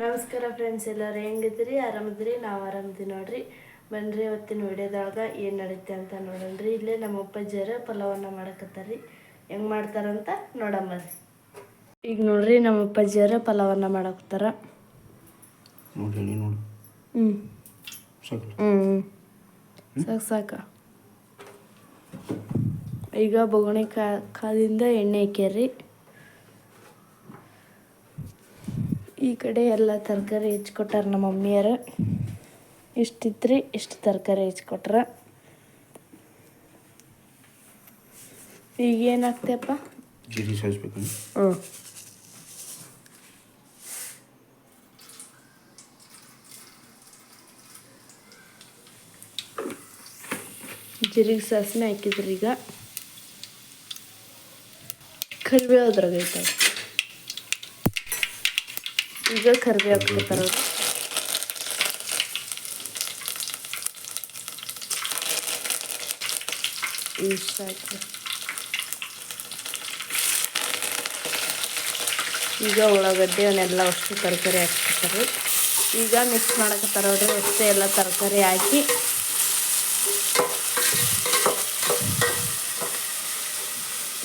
ನಮಸ್ಕಾರ ಫ್ರೆಂಡ್ಸ್ ಎಲ್ಲರೂ ಹೆಂಗಿದ್ರಿ ಆರಾಮದ್ರಿ ನಾವು ಆರಾಮದಿ ನೋಡ್ರಿ. ಬನ್ರಿ ಇವತ್ತಿನ ವಿಡಿಯೋದೊಳಗೆ ಏನು ನಡೀತೆ ಅಂತ ನೋಡೋಣ್ರಿ. ಇಲ್ಲೇ ನಮ್ಮ ಅಪ್ಪಾಜಿಯರ ಪಲಾವನ್ನ ಮಾಡಕತ್ತಾರ್ರಿ. ಹೆಂಗೆ ಮಾಡ್ತಾರಂತ ನೋಡಂಬರ್ರಿ ಈಗ ನೋಡ್ರಿ ನಮ್ಮ ಅಪ್ಪಾಜಿಯರ ಪಲಾವನ್ನ ಮಾಡಕತ್ತಾರ. ಹ್ಞೂ ಸಾಕು ಸಾಕು. ಈಗ ಬೊಗಣಿ ಕಾ ಕಾದಿಂದ ಎಣ್ಣೆ ಹಾಕ್ಯಾರ್ರಿ. ಈ ಕಡೆ ಎಲ್ಲ ತರಕಾರಿ ಹೆಚ್ಕೊಟ್ಟಾರ ನಮ್ಮ ಮಮ್ಮಿಯರು ಇಷ್ಟಿತ್ರಿ ಇಷ್ಟು ತರಕಾರಿ ಹೆಚ್ಕೊಟ್ರ. ಈಗ ಏನಾಗ್ತೇಪ್ಪ ಜೀರಿಗೆ ಸಾಯಿಸ್ಬೇಕು ಹ್ಞೂ. ಜೀರಿಗೆ ಸಾಸಿವೆ ಹಾಕಿದ್ರಿ ಈಗ. ಕರಿಬೇವು ಅದ್ರಾಗ ಐತೆ ಈಗ ಕರಿಬೇವು ಹಾಕ್ಬೇಕಾರ ಇಷ್ಟ ಈಗ ಉಳ್ಳಾಗಡ್ಡೆ ಅವನ್ನೆಲ್ಲ ಅಷ್ಟು ತರಕಾರಿ ಹಾಕ್ತಾರೆ ಈಗ ಮಿಕ್ಸ್ ಮಾಡಕತ್ತಾರ ನೋಡ್ರಿ ಅಷ್ಟೇ ಎಲ್ಲ ತರಕಾರಿ ಹಾಕಿ.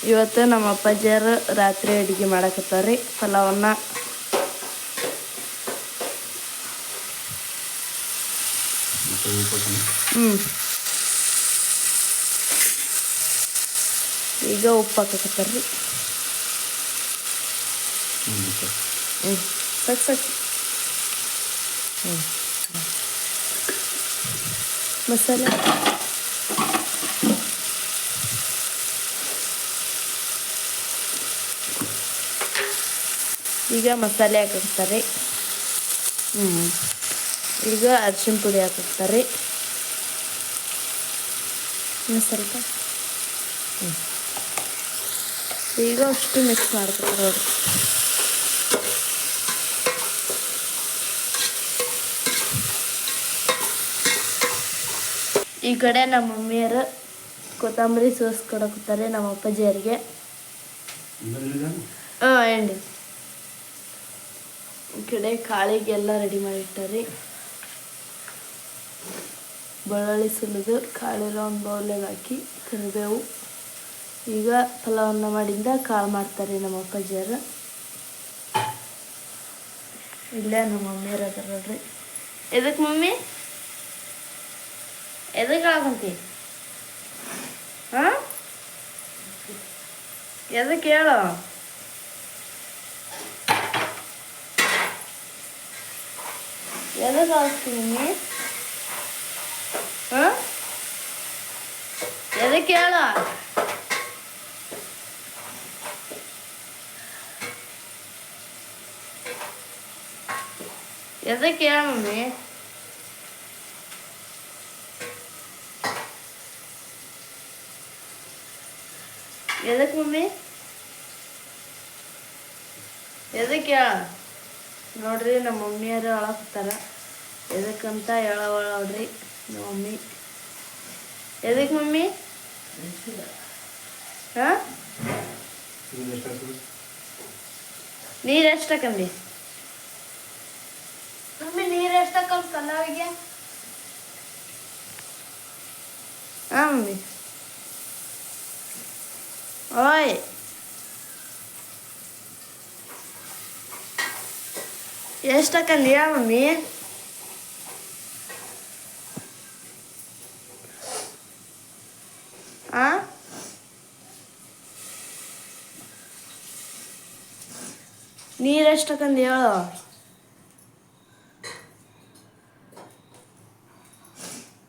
ಇವತ್ತು ನಮ್ಮ ಅಪ್ಪಾಜಿಯರು ರಾತ್ರಿ ಅಡುಗೆ ಮಾಡಕತ್ತಾರ್ರಿ. ಪಲಾವನ್ನ ಮತ್ತು ಉಪ್ಪು ಹಾಕೋಣ. ಹ್ಞೂ ಈಗ ಉಪ್ಪು ಹಾಕಕತ್ತಾರ್ರಿ ಹ್ಞೂ ಸಾಕು ಸಾಕು. ಹ್ಞೂ ಮಸಾಲೆ. ಈಗ ಮಸಾಲೆ ಹಾಕಿರ್ತಾರೆ ಹ್ಞೂ ಈಗ ಅರಿಶಿನ ಪುಡಿ ಹಾಕಿರ್ತಾರೆ ಇನ್ನು ಸ್ವಲ್ಪ ಈಗ ಅಷ್ಟು ಮಿಕ್ಸ್ ಮಾಡ್ತಾರೆ ನೋಡಿ ಈ ಕಡೆ ನಮ್ಮ ಮಮ್ಮಿಯರು ಕೊತ್ತಂಬರಿ ಸೋಸ್ ಕೊಡಕುತ್ತಾರೆ ನಮ್ಮ ಅಪ್ಪಾಜಿಯರಿಗೆ ಹಾ ಹಾಂ ಹೇಳಿ ಈ ಕಡೆ ಕಾಳಿಗೆಲ್ಲ ರೆಡಿ ಮಾಡಿಟ್ಟಾರಿ. ಬೆಳ್ಳುಳ್ಳಿ ಸುಲಿದು ಕಾಳಿರೋ ಒಂದು ಬೌಲ್ಯಾಗ ಹಾಕಿ ಕರಿಬೇವು ಈಗ ಪಲಾವನ್ನ ಮಾಡಿಂದ ಕಾಳು ಮಾಡ್ತಾರೆ ನಮ್ಮ ಅಪ್ಪಾಜಿಯರು ಇಲ್ಲೇ ನಮ್ಮ ಮಮ್ಮಿಯರು ಅದಾರ ನೋಡ್ರಿ. ಎದಕ್ಕೆ ಮಮ್ಮಿ? ಎದಕ್ಕೆ ಆಗಂತಿ ಹಾಂ? ಎದಕ್ಕೆ ಹೇಳು? ಎದಕ್ಕೆ ಆಗ್ತೀನಿ ಹಾಂ ಎದಕ್ಕೆ ಹೇಳ ಎದಕ್ಕೆ ಹೇಳ ಮಮ್ಮಿ ಎದಕ್ಕೆ ಮಮ್ಮಿ ಎದಕ್ಕೆ ಹೇಳ ನೋಡ್ರಿ ನಮ್ಮ ಮಮ್ಮಿಯರು ಅಳಕ್ತಾರ ಎದಕ್ಕಂತ ಹೇಳವಳ ಮಮ್ಮಿ ಎದಕ್ಕೆ ಮಮ್ಮಿ ಹಾ ಇದು ಎಷ್ಟು ಆಗ್ತದೆ ನೀರು ಎಷ್ಟು ಹಾಕಂದಿ ಮಮ್ಮಿ ನೀರು ಎಷ್ಟು ಹಾಕಂತ ಪಲಾವಿಗೆ ಹಾ ಮಮ್ಮಿ ಓಯ್ ಎಷ್ಟು ಹಾಕಂದಿಯಾ ಮಮ್ಮಿ ಆ ನೀರು ಎಷ್ಟು ಹಾಕಂದಿ ಹೇಳು.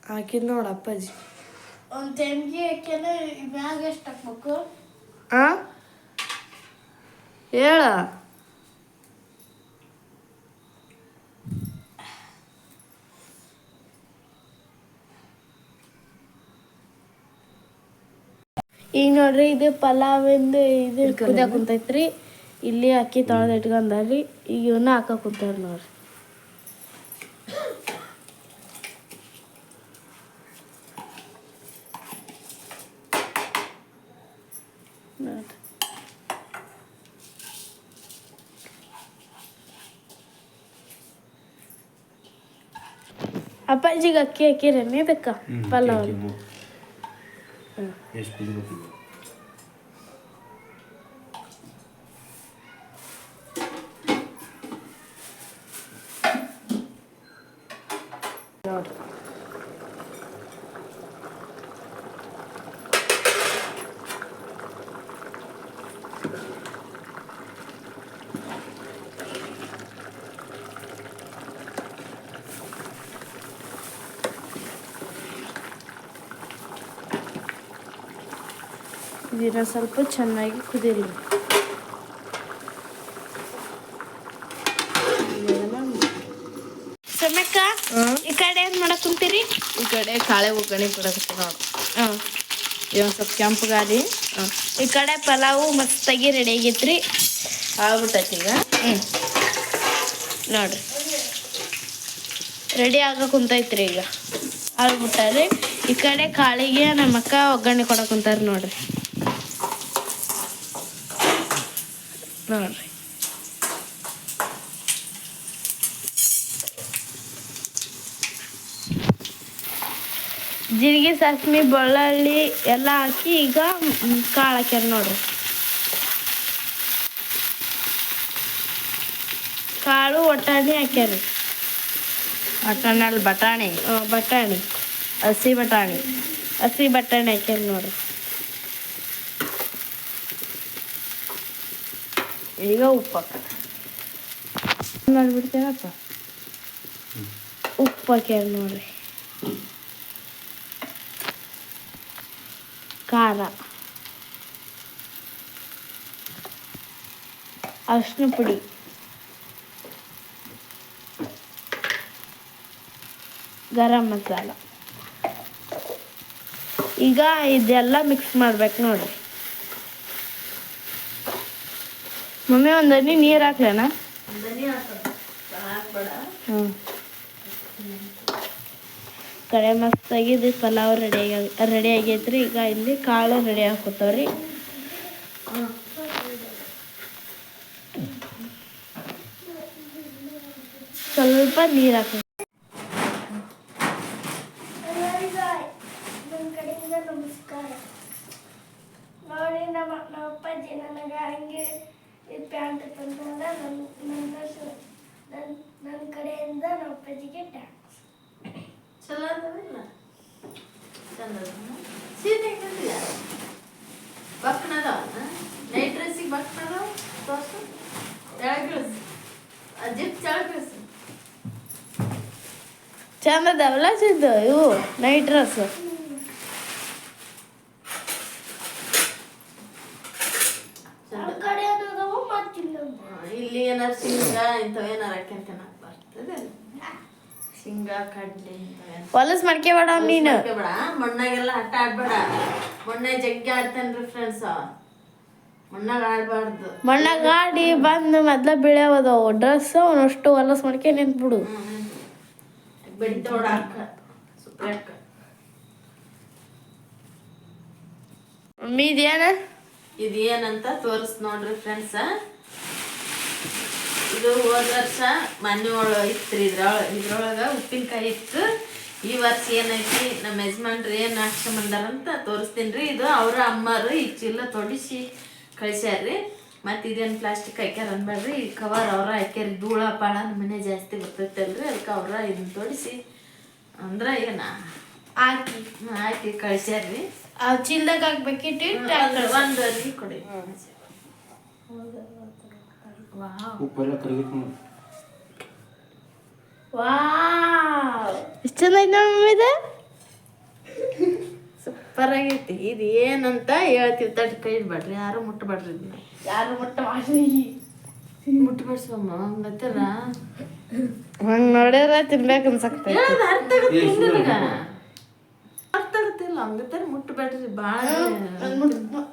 ಹಾಕಿದ್ ನೋಡು ಅಪ್ಪಾಜಿ. ಒಂದು ತೆಂಗಿ ಹಾಕ್ಯಾನ ಮ್ಯಾಗ ಎಷ್ಟು ಹಾಕ್ಬೇಕು? ಆ? ಹೇಳ. ಈಗ ನೋಡ್ರಿ ಇದು ಪಲಾವ್ ಎಂದು ಇದು ಕುದಿಯಾಕ ಕುಂತೈತ್ರಿ. ಇಲ್ಲಿ ಅಕ್ಕಿ ತೊಳೆದು ಇಟ್ಕೊಂಡಾರಿ ಈಗ ಇವನ್ನ ಹಾಕೋ ಕುಂತಾರ ನೋಡ್ರಿ ನೋಡ್ರಿ ಅಪ್ಪಾಜಿಗೆ ಅಕ್ಕಿ ಹಾಕಿರೇನೇ ಬೇಕಾ ಪಲಾವ್ ಎಷ್ಟು ಇದನ್ನ ಸ್ವಲ್ಪ ಚೆನ್ನಾಗಿ ಕುದಿರಿ. ಸಮಕ್ಕ ಈ ಕಡೆ ಏನ್ ಮಾಡಕ್ ಕುಂತೀರಿ? ಈ ಕಡೆ ಕಾಳೆ ಒಗ್ಗರಣೆ ಕೊಡಕತ್ತೆ ನೋಡು. ಹಾಂ. ಇದೊಂದು ಸ್ವಲ್ಪ ಕೆಂಪು ಗಾಡಿ ಈ ಕಡೆ ಪಲಾವು ಮಸ್ತಾಗಿ ರೆಡಿ ಆಗೈತ್ರಿ. ಆಗ್ಬಿಟ್ಟೈತಿ ಈಗ. ಹ್ಞೂ ನೋಡ್ರಿ. ರೆಡಿ ಆಗ ಕುಂತೈತ್ರಿ ಈಗ. ಆಗ್ಬಿಟ್ಟಾರಿ ಈ ಕಡೆ ಕಾಳಿಗೆ ನಮ್ಮ ಅಕ್ಕ ಒಗ್ಗರಣೆ ಕೊಡಕ್ ಕುಂತಾರ ನೋಡ್ರಿ. ನೋಡ್ರಿ ಜೀರಿಗೆ ಸಾಸ್ಮಿ ಬೆಳ್ಳುಳ್ಳಿ ಎಲ್ಲ ಹಾಕಿ ಈಗ ಕಾಳು ಹಾಕ್ಯಾರ ನೋಡ್ರಿ ಕಾಳು ಒಟ್ಟಾಣಿ ಹಾಕ್ಯಾರಿ ಅಲ್ಲಿ ಬಟಾಣಿ ಓ ಬಟಾಣಿ ಹಸಿ ಬಟಾಣಿ ಹಸಿ ಬಟಾಣಿ ಹಾಕ್ಯಾರ ನೋಡ್ರಿ ಈಗ ಉಪ್ಪು ಹಾಕ ಮಾಡಿಬಿಡ್ತೇನಪ್ಪ ಉಪ್ಪು ಹಾಕ್ಯಾರ ನೋಡ್ರಿ. ಖಾರ. ಅರ್ಶಿನ ಪುಡಿ. ಗರಂ ಮಸಾಲ. ಈಗ ಇದೆಲ್ಲ ಮಿಕ್ಸ್ ಮಾಡ್ಬೇಕು ನೋಡ್ರಿ. ಮಮ್ಮಿ ಒಂದು ಹನಿ ನೀರು ಹಾಕ್ಲೇನ? ಹ್ಞೂ ಕಡೆ ಮಸ್ತಾಗಿ ಇದು ಪಲಾವ್ ರೆಡಿ ರೆಡಿ ಆಗೈತ್ರಿ. ಈಗ ಇಲ್ಲಿ ಕಾಳು ರೆಡಿ ಹಾಕೋತಾವ್ರಿ. ಸ್ವಲ್ಪ ನೀರು ಹಾಕಿ ನನ್ನ ಕಡೆಯಿಂದ ನಮಸ್ಕಾರ ನೋಡಿ ನಮ್ಮ ನಮ್ಮ ಅಪ್ಪಾಜಿ ನನಗೆ ಹಂಗೆ ಈ ಪ್ಯಾಂಟ್ ತಂದಂದ ನನ್ನ ನನ್ನ ನನ್ನ ನನ್ನ ಕಡೆಯಿಂದ ನಮ್ಮ ಅಪ್ಪಾಜಿಗೆ ಟ್ಯಾಂಕ್ಸ್ ಚಲೋ ಅದವಿಲ್ಲ ಚಂದ ಸೀರೆ ಹೆಂಗಂದಿಲ್ಲ ಬಕ್ಕನದವ ನೈಟ್ ಡ್ರೆಸ್ಸಿಗೆ ಬಕ್ಕನದವ ತೋರ್ಸು ಕೆಳಗಿಳಿಸು ಜಿಪ್ ಕೆಳಗಿಳಿಸು ಚಂದ ಅದಾವಲ್ಲ ಸಿದ್ದು ಇವು ನೈಟ್ ಡ್ರೆಸ್ ಇಲ್ಲಿ ಏನಾರು ಶೇಂಗಾ ಇಂಥವು ಏನಾರು ಬರ್ತದೆ. ಶೇಂಗಾ ಕಡ್ಲೆ ಹೊಲಸ್ ಮಾಡ್ಕೋಬೇಡ ನೀನು. ಬೇಡ ಮಣ್ಣಾಗೆಲ್ಲ ಹಟ್ಟ ಆಡ್ಬೇಡ ಮಣ್ಣೆ ಜಗ್ಗಿ ಆಡ್ತಾನ್ರಿ ಫ್ರೆಂಡ್ಸ್ ಮಣ್ಣಾಗ ಮಣ್ಣಾಗ ಗಾಡಿ ಬಂದು ಮೊದ್ಲ ಬೀಳ್ಯಾವದವು. ಡ್ರೆಸ್ ಅವನಷ್ಟು ಹೊಲಸ್ ಮಾಡ್ಕೆ ನಿಂತ್ಬಿಡು. ಮಮ್ಮಿ ಇದೇನ ಇದೇನಂತ ತೋರಿಸ್ ನೋಡ್ರಿ ಫ್ರೆಂಡ್ಸ. ಇದು ಹೋದ ವರ್ಷ ಮನೆ ಒಳ ಇತ್ತು ಇದ್ರೊಳ ಇದ್ರೊಳಗ ಉಪ್ಪಿನಕಾಯಿ ಇತ್ತು. ಈ ವರ್ಷ ಏನೈತಿ? ನಮ್ಮ ಯಜಮಾನ್ರಿ ಏನು ಹಾಕ್ಸ್ಕೊಂಬಂದಾರಂತ ತೋರಿಸ್ತೀನಿ ರೀ. ಇದು ಅವರ ಅಮ್ಮರು ಈ ಚೀಲ ತೊಡಿಸಿ ಕಳಿಸ್ಯಾರ್ರಿ ಮತ್ತು ಇದೇನು ಪ್ಲಾಸ್ಟಿಕ್ ಹಾಕ್ಯಾರ ಅನ್ಬೇಡ್ರಿ ಈ ಕವರ್ ಅವ್ರ ಹಾಕ್ಯಾರ ಧೂಳ ಪಾಳ ಮನೆ ಜಾಸ್ತಿ ಬರ್ತೈತಲ್ರಿ ಅದಕ್ಕೆ ಅವ್ರ ಇದನ್ನ ತೊಡಿಸಿ. ಅಂದ್ರೆ ಏನ? ಹಾಕಿ ಹಾಕಿ ಕಳಿಸ್ಯಾರ್ರಿ ಆ ಚೀಲ್ದಾಗ ಹಾಕ್ಬೇಕಿಟ್ಟು ಒಂದು ಅರ್ವಿ ಕೊಡಿ. ವಾವ್. ಎಷ್ಟು ಚಂದ ಐತೆ ನೋಡಿ ಮಮ್ಮಿ ಇದು ಸೂಪರ್ ಆಗೈತಿ ಇದು ಏನಂತ ಹೇಳ್ತೀವಿ. ತಟ್ ಕೈ ಇಡ್ಬೇಡ್ರಿ. ಯಾರು ಮುಟ್ಟಬೇಡ್ರಿ ಇದನ್ನ. ಯಾರು ಮುಟ್ಟ ಮಾಡಿ ಮುಟ್ಟಬೇಡ್ಸಮ್ಮ ಹಂಗತ್ತರ ಹಂಗ್ ನೋಡ್ಯಾರ ತಿನ್ಬೇಕು ಅನ್ಸಕ್ತೈತಿ ಅರ್ಥ ಆಗುತ್ತೆ ನಿನಗ? ಅರ್ಥ ಆಗತ್ತಿಲ್ಲ ಹಂಗತ್ತಾರ ಮುಟ್ಟಬೇಡ್ರಿ ಭಾಳ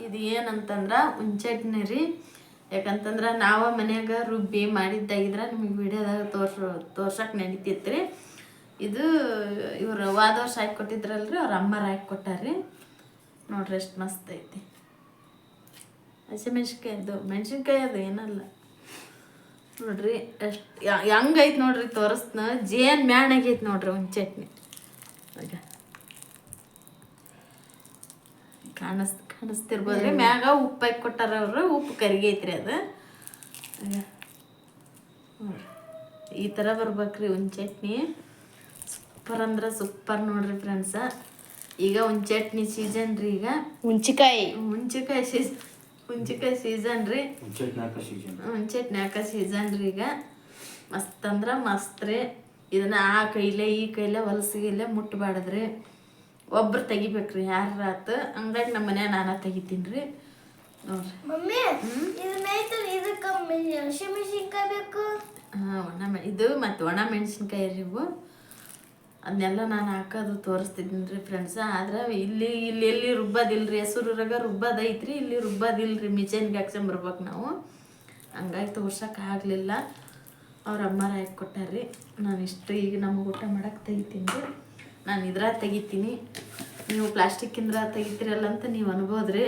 ಇದು ಏನಂತಂದ್ರ ಹುಂಚೆಟ್ನಿ ರೀ. ಯಾಕಂತಂದ್ರ ನಾವ ಮನ್ಯಾಗ ರುಬ್ಬಿ ಮಾಡಿದ್ದಾಗಿದ್ರ ನಿಮ್ಗೆ ವಿಡಿಯೋದಾಗ ತೋರ್ಸ ತೋರ್ಸಕ್ ರೀ ಇದು ಇವ್ರು ವಾದ ವರ್ಷ ಹಾಕಿ ಕೊಟ್ಟಿದ್ರಲ್ರಿ ಅವ್ರ ಅಮ್ಮರ ಹಾಕಿ ಕೊಟ್ಟಾರ್ರಿ ನೋಡ್ರಿ ಎಷ್ಟು ಮಸ್ತ್ ಐತಿ. ಹಸಿಮೆಣ್ಸಿನ್ಕಾಯಿ ಅದು ಮೆಣಸಿನ್ಕಾಯಿ ಅದು ಏನಲ್ಲ. ನೋಡ್ರಿ ಎಷ್ಟು ಹೆಂಗೈತೆ ನೋಡ್ರಿ ತೋರಿಸ್ನ. ಜೇನ್ ಮ್ಯಾಣ್ ಆಗೈತೆ ನೋಡ್ರಿ ಒಂದು ಚಟ್ನಿ. ಕಾಣಿಸ್ ಕಾಣಿಸ್ತಿರ್ಬೋದ್ರಿ. ಮ್ಯಾಗ ಉಪ್ಪು ಹಾಕಿ ಕೊಟ್ಟಾರ ಅವರು ಉಪ್ಪು ಕರಿಗೈತ್ರಿ ಅದು. ಈ ಥರ ಬರ್ಬೇಕ್ರಿ ಒಂದು ಚಟ್ನಿ. ಸೂಪರ್ ಅಂದ್ರೆ ಸೂಪರ್ ನೋಡ್ರಿ ಫ್ರೆಂಡ್ಸ. ಈಗ ಒಂದು ಚಟ್ನಿ ಸೀಸನ್ ರೀ ಈಗ. ಹುಂಚಿಕಾಯಿ ಹುಂಚಿಕಾಯಿ ಸೀಸ್ ಹುಂಚಿಕಾಯಿ ಸೀಸನ್ ರೀ. ಚಟ್ನಿ ಹಾಕೋ ಸೀಸನ್ ಸೀಸನ್ ರೀ ಈಗ. ಮಸ್ತ್ ಅಂದ್ರೆ ಮಸ್ತ್ ರೀ. ಇದನ್ನ ಆ ಕೈಲೇ ಈ ಕೈಲೇ ಹೊಲಸಿಗೆಲ್ಲೇ ಮುಟ್ಟಬಾರ್ದ್ರಿ ಒಬ್ರು ತೆಗಿಬೇಕ್ರಿ ಯಾರ ಆತು ಹಂಗಾಗಿ ನಮ್ಮ ಮನ್ಯಾಗ ನಾನು ತೆಗಿತೀನಿ ರೀ. ನೋಡ್ರಿ. ಮಮ್ಮಿ ಇದನ್ನೈತೆ ಇದಕ್ಕೆ ಹಸಿಮೆಣಸಿನ್ಕಾಯಿ ಬೇಕು? ಹಾಂ ಒಣ ಮೆ ಇದು ಮತ್ತು ಒಣ ಮೆಣಸಿನ್ಕಾಯಿ ರೀ ಇವು. ಅದನ್ನೆಲ್ಲ ನಾನು ಹಾಕೋದು ತೋರಿಸ್ತಿದ್ದೀನಿ ರೀ ಫ್ರೆಂಡ್ಸ್ ಆದ್ರೆ ಇಲ್ಲಿ ಇಲ್ಲಿ ಎಲ್ಲಿ ರುಬ್ಬೋದಿಲ್ರಿ ಹೆಸರೂರಾಗ ರುಬ್ಬೋದು ರುಬ್ಬೋದೈತ್ರಿ ಇಲ್ಲಿ ರುಬ್ಬೋದಿಲ್ರಿ ಮಿಚನ್ಗೆ ಹಾಕ್ಸ್ಕೊಂಬರ್ಬೇಕು ನಾವು. ಹಂಗಾಗಿ ತೋರ್ಸೋಕೆ ಆಗಲಿಲ್ಲ. ಅವ್ರ ಅಮ್ಮಾರ ಹಾಕಿ ಕೊಟ್ಟಾರ್ರಿ. ನಾನು ಇಷ್ಟು ಈಗ ನಮಗೆ ಊಟ ಮಾಡಕ್ಕೆ ತೆಗಿತೀನಿ ರೀ. ನಾನು ಇದ್ರಾಗ ತೆಗಿತೀನಿ. ನೀವು ಪ್ಲಾಸ್ಟಿಕ್ಕಿಂದ್ರ ತೆಗಿತೀರಲ್ಲ ಅಂತ ನೀವು ಅನ್ಬೋದ್ರಿ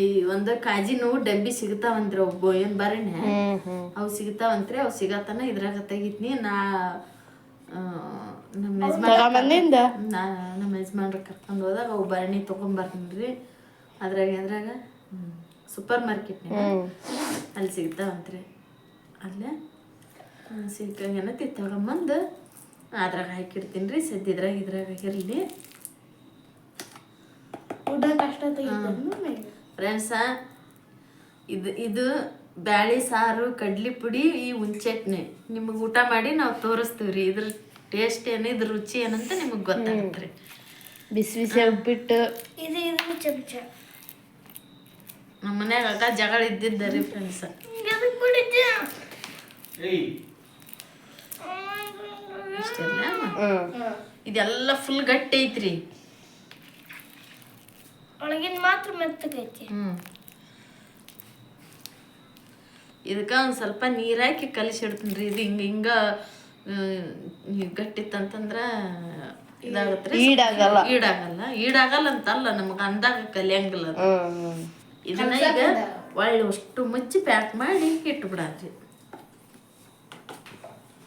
ಈ ಒಂದು ಕಾಜಿನೂ ಡಬ್ಬಿ ಸಿಗ್ತಾವಂತ್ರಿ ಒಬ್ಬ ಏನು ಬರೀನೆ? ಅವು ಸಿಗ್ತಾವಂತ್ರಿ ಅವು ಸಿಗತ್ತಾನ ಇದ್ರಾಗ ತೆಗಿತೀನಿ. ನಾ ನಮ್ಮ ನಾ ನಮ್ಮ ಯಜಮಾನ್ರ ಕರ್ಕೊಂಡು ಹೋದಾಗ ಅವು ಭರಣಿ ತೊಗೊಂಬರ್ತೀನಿ ರೀ ಅದ್ರಾಗ ಅದ್ರಾಗ ಸೂಪರ್ ಮಾರ್ಕೆಟ್ ಅಲ್ಲಿ ಸಿಗ್ತಾವಂತ್ರಿ. ಅಲ್ಲೇ ಸಿಕ್ಕಂಗೇನತಿ ತಗೊಂಬಂದು ಅದ್ರಾಗ ಹಾಕಿಡ್ತೀನಿ ರೀ ಸದ್ಯದ್ರಾಗ ಇದ್ರಾಗ ಇರಲಿ. ಊಟ ಕಷ್ಟ ತೆಗಿತಾರೆ ಫ್ರೆಂಡ್ಸ ಇದು ಇದು ಬ್ಯಾಳಿ ಸಾರು ಕಡ್ಲಿ ಪುಡಿ ಈ ಹುಂಚಟ್ನಿ ನಿಮಗೆ ಊಟ ಮಾಡಿ ನಾವು ತೋರಿಸ್ತೀವಿ ರೀ ಇದ್ರ ಟೇಸ್ಟ್ ಏನು ಇದ್ರ ರುಚಿ ಏನಂತ ನಿಮಗೆ ಗೊತ್ತಾಗುತ್ತೆ ರೀ. ಬಿಸಿ ಬಿಸಿ ಉಪ್ಪಿಟ್ಟು. ಇದು ಇದು ಚಮಚ. ನಮ್ಮ ಮನ್ಯಾಗ ಆಗ ಜಗಳ ಇದ್ದಿದ್ದ ರೀ ಫ್ರೆಂಡ್ಸ್ ಇದೆಲ್ಲ ಫುಲ್ ಗಟ್ಟಿ ಐತ್ರಿ. ಒಳಗಿನ ಮಾತ್ರ ಮೆತ್ತಗೈತಿ ಹ್ಮ್. ಇದಕ್ಕೆ ಒಂದು ಸ್ವಲ್ಪ ನೀರು ಹಾಕಿ ಕಲಿಸಿಡ್ತೀನಿ ರೀ ಇದು ಹಿಂಗೆ ಹಿಂಗೆ ಗಟ್ಟಿತ್ತಂತಂದ್ರೆ ಇದಾಗತ್ತೆ ರೀ ಈಡಾಗಲ್ಲ. ಈಡಾಗಲ್ಲ. ಈಡಾಗಲ್ಲ ಅಂತಲ್ಲ ನಮ್ಗೆ ಅಂದಾಗ ಕಲಿಯಂಗಿಲ್ಲ ಅದು. ಹ್ಞೂ ಇದನ್ನ ಈಗ ಒಳ್ಳೆ ಅಷ್ಟು ಮುಚ್ಚಿ ಪ್ಯಾಕ್ ಮಾಡಿ ಇಟ್ಬಿಡಾತ್ರಿ.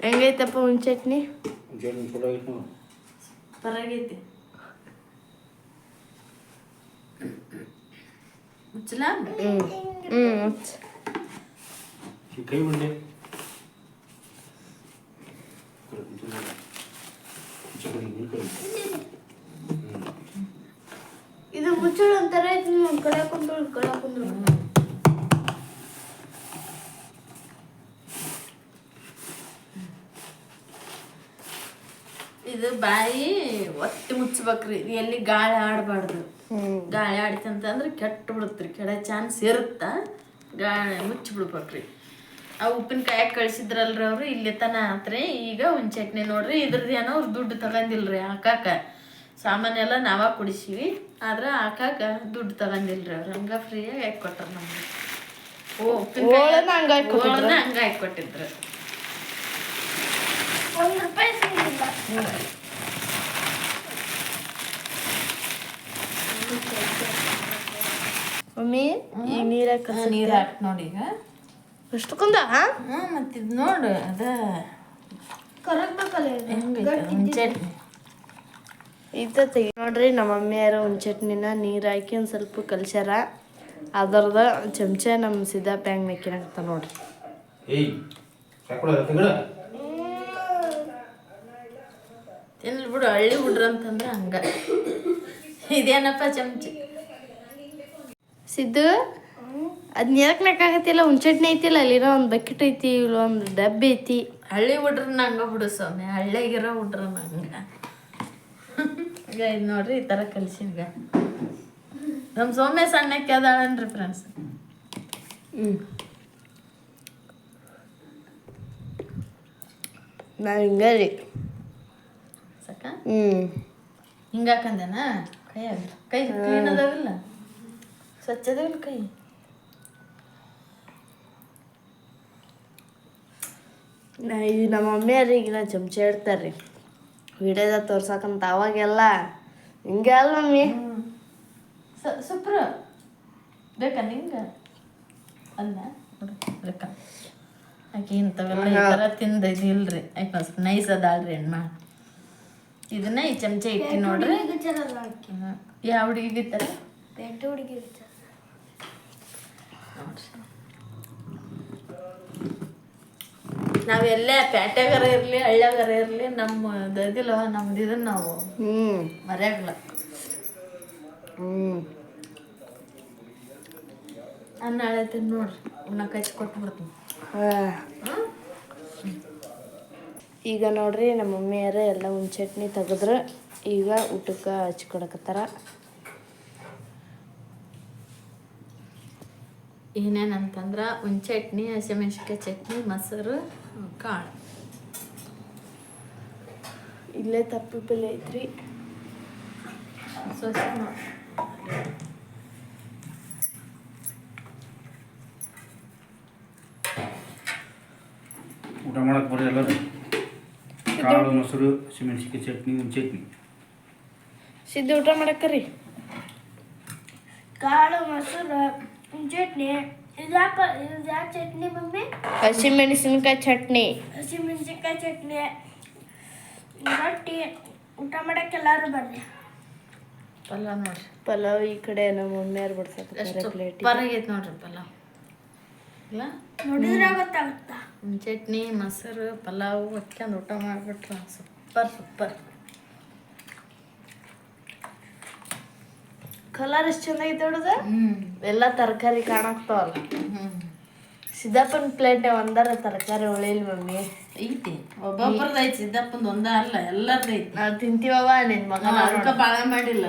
ಹೆಂಗೈತಪ್ಪ ಹುಂಚಟ್ನಿ ಚಟ್ನಿ? ಚಲೋ ಐತೆ ನೋಡು. ಪರಾಗೈತಿ ಮುಚ್ಚಲ? ಹ್ಞೂ ಹ್ಞೂ ಈ ಕೈ ಬಿಡ್ಲಿ ಚಟ್ನಿ ನೀರು ಕೈ ಇದು ಮುಚ್ಚಳ ಅಂತಾರೆ ಐತಿ ಒಂದು ಕಡೆ ಕುಂದ್ರು ಒಂದು ಕಡೆ ಕುಂದ್ರು ಇದು ಬಾಯಿ ಒತ್ತಿ ಮುಚ್ಚಬೇಕ್ರಿ ಎಲ್ಲಿ ಗಾಳಿ ಆಡಬಾರ್ದು. ಗಾಳಿ ಆಡಿತಂತಂದ್ರೆ ಕೆಟ್ಟು ಬಿಡುತ್ರಿ ಕೆಡ ಚಾನ್ಸ್ ಇರುತ್ತ? ಗಾಳಿ ಮುಚ್ಚಿಬಿಡ್ಬೇಕ್ರಿ. ಆ ಉಪ್ಪಿನಕಾಯಿ ಕಳ್ಸಿದ್ರಲ್ರಿ ಅವ್ರು? ಇಲ್ಲಿ ತನ ಆತ್ರಿ. ಈಗ ಒಂದು ಚಟ್ನಿ ನೋಡ್ರಿ ಇದ್ರದ್ದು ಏನೋ ಅವ್ರು ದುಡ್ಡು ತಗೊಂಡಿಲ್ರಿ ಹಾಕಾಕ. ಸಾಮಾನೆಲ್ಲ ನಾವ ಕುಡಿಸಿವಿ ಆದ್ರೆ ಹಾಕಾಕ ದುಡ್ಡು ತಗೊಂಡಿಲ್ರಿ ಅವ್ರು. ಹಂಗ ಫ್ರೀಯಾಗಿ ಹಾಕಿ ಕೊಟ್ರು ನಮ್ಗೆ. ಓ ಹಂಗ್ ಹಾಕ್ ಕೊಟ್ಟಿದ್ರ? ಹಾಕಿ ಮಮ್ಮಿ ನೀರಾಕ ನೀರು ಹಾಕಿ ನೋಡಿ ಈಗ. ಕುಂದ ಹ್ಞೂ ಮತ್ತು ಇದು ನೋಡು ಅದ ಕರಗ್ಬೇಕಲ್ಲ ಚಟ್ನಿ ಇದ? ತೆಗಿ ನೋಡ್ರಿ ನಮ್ಮ ಮಮ್ಮಿಯಾರು ಒಂದು ಚಟ್ನಿನ ನೀರು ಹಾಕಿ ಒಂದು ಸ್ವಲ್ಪ ಕಲ್ಸ್ಯಾರ. ಅದರದ ಚಮಚ ನಮ್ಮ ಸಿದ್ಧ ಪ್ಯಾಂಗ್ ಮೇಕಿನಾಗ್ತ ನೋಡ್ರಿ. ತಿನ್ಲಿ ಬಿಡು ಹಳ್ಳಿ ಬಿಡ್ರ ಅಂತಂದ್ರೆ ಹಂಗ. ಇದೇನಪ್ಪ ಚಮಚ? ಸಿದ್ದು? ಅದ್ ನೀರಕ್ ನಾಕಾಗತ್ತಿಲ್ಲ ಒಂದು ಚಟ್ನಿ ಐತಿಲ್ಲ ಅಲ್ಲಿರೋ ಒಂದು ಬಕೆಟ್ ಐತಿ ಇಲ್ಲ ಒಂದು ಡಬ್ಬಿ ಐತಿ. ಹಳ್ಳಿ ಹುಡ್ರ ನಂಗೆ ಬಿಡು ಸ್ವಾಮಿ ಹಳ್ಳಿಯಾಗಿರೋ ಹುಡ್ರ ಹಂಗ ಈಗ ಇದು ನೋಡ್ರಿ ಈ ಥರ ಕಲ್ಸಿನ್ಗ ನಮ್ಮ ಸೌಮ್ಯ ಸಣ್ಣಕ್ಕೆ ಅದಾಳನ್ರಿ ಫ್ರೆಂಡ್ಸ್ ನಾವು ಹಿಂಗ ರೀ. ಸಾಕ ಹ್ಞೂ ಹಿಂಗಾಕಂದೇನಾ? ಕೈ ಕೈ ಕೈ ಕ್ಲೀನ್ ಅದಾವಿಲ್ಲ? ಸ್ವಚ್ಛ ಅದಾವಿಲ್ಲ ಕೈ? ನಾ ಇದು ನಮ್ಮ ಮಮ್ಮಿಯಾರ ಈಗ ಚಮಚ ರೀ ವಿಡಿಯೋದಾಗ ತೋರ್ಸಕಂತ ಅವಾಗೆಲ್ಲ. ಹಿಂಗೆ ಅಲ್ಲ ಮಮ್ಮಿ. ಸ ಸುಪ್ರ ಬೇಕಾ ನಿಂಗೆ? ಅಲ್ಲ ನೋಡು ಬೇಕಾ? ಆಕೆ ಇಂಥವೆಲ್ಲ ಈ ಥರ ತಿಂದ ಇದಿಲ್ರಿ ಆಕೆ ಸ್ವಲ್ಪ ನೈಸ್ ಅದಾಳ್ರಿ ಹೆಣ್ಮ ಇದನ್ನ ಈ ಚಮಚ ಇಟ್ಟಿ ನೋಡ್ರಿ. ಯಾವ ಹುಡುಗಿಗೆ ತರ ಪೇಟೆ ನಾವೆಲ್ಲೇ ಪ್ಯಾಟ್ಯಾಗರ ಇರಲಿ ಹಳ್ಳ್ಯಾಗರ ಇರಲಿ ನಮ್ಮ ಇದಿಲ್ಲ ನಮ್ದು ಇದನ್ನ ನಾವು ಹ್ಮ್. ಮರ್ಯಾಗಲ್ಲ ಹ್ಞೂ ಅನ್ನ ಅಳತೀನಿ ನೋಡ್ರಿ ಕಚ್ಚಿ ಕೊಟ್ಟು ಬರ್ತೀನಿ ಈಗ ನೋಡ್ರಿ ನಮ್ಮ ಮಮ್ಮಿಯರ ಎಲ್ಲ ಹುಣ್ ಚಟ್ನಿ ತೆಗೆದ್ರೆ. ಈಗ ಊಟಕ್ಕೆ ಹಚ್ಕೊಡಕತ್ತಾರ ಏನೇನಂತಂದ್ರೆ ಒಂದು ಚಟ್ನಿ ಹಸಿಮೆಣ್ಸಿನ್ಕಾಯಿ ಚಟ್ನಿ ಮೊಸರು ಕಾಳು ಇಲ್ಲೇ ತಪ್ಪು ಬೆಲೆ ಐತ್ರಿ ಸೊಸೆ ಊಟ ಮಾಡಕ್ಕೆ ಬರೋದು ಎಲ್ಲರೂ. ಕಾಳು ಮೊಸರು ಹಸಿಮೆಣಸಿಕಾಯಿ ಚಟ್ನಿ ಒಂದು ಚಟ್ನಿ. ಸಿದ್ಧ ಊಟ ಮಾಡಕ್ಕರಿ ಕಾಳು ಮೊಸರು ಚಟ್ನಿ. ಚಟ್ನಿ ಮಮ್ಮಿ? ಹಸಿಮೆಣಸಿನ್ಕಾಯಿ ಚಟ್ನಿ. ಹಸಿಮೆಣಸಿನ್ಕಾಯಿ ಚಟ್ನಿ. ರೊಟ್ಟಿ. ಊಟ ಮಾಡಕ್ಕೆ ಎಲ್ಲರೂ ಬನ್ನಿ ಪಲಾವ್ ನೋಡ್ರಿ. ಪಲಾವ್ ಈ ಕಡೆ ನಮ್ಮ ಮಮ್ಮಿಯವ್ರು ಎಷ್ಟು ಪ್ಲೇಟ್ ಪರಾಗೈತೆ ನೋಡ್ರಿ ಪಲಾವ್. ಇಲ್ಲ? ನೋಡಿದ್ರೆ ಗೊತ್ತಾಗುತ್ತಾ? ಚಟ್ನಿ ಮೊಸರು ಪಲಾವ್ ಹೊತ್ಕೊಂಡು ಊಟ ಮಾಡಿಬಿಟ್ರೆ ಸೂಪರ್ ಸೂಪರ್ ಕಲರ್ ಎಷ್ಟು ಚೆನ್ನಾಗೈತೆ ನೋಡುದ? ಎಲ್ಲ ತರಕಾರಿ ಕಾಣಾಕ್ತಾವಲ್ಲ. ಸಿದ್ದಪ್ಪನ ಪ್ಲೇಟ್ ಒಂದರ ತರಕಾರಿ ಉಳಿಲ್ ಮಮ್ಮಿ. ಐತಿ. ಒಬ್ಬೊಬ್ರದ್ದು ಐತಿ ಸಿದ್ದಪ್ಪಂದು ಒಂದ ಅಲ್ಲ ಎಲ್ಲರದ್ದು ಐತಿ. ನಾವು ತಿಂತೀವವ ನಿನ್ ಮಗ ಅದಕ್ಕೆ ಬಾಳೆ ಮಾಡಿಲ್ಲ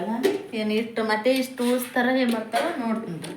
ಏನು ಇಷ್ಟು ಮತ್ತೆ ಇಷ್ಟು ಉಳಿಸ್ತಾರ ಏನು ಮಾಡ್ತಾರ ನೋಡ್ತೀನಿ.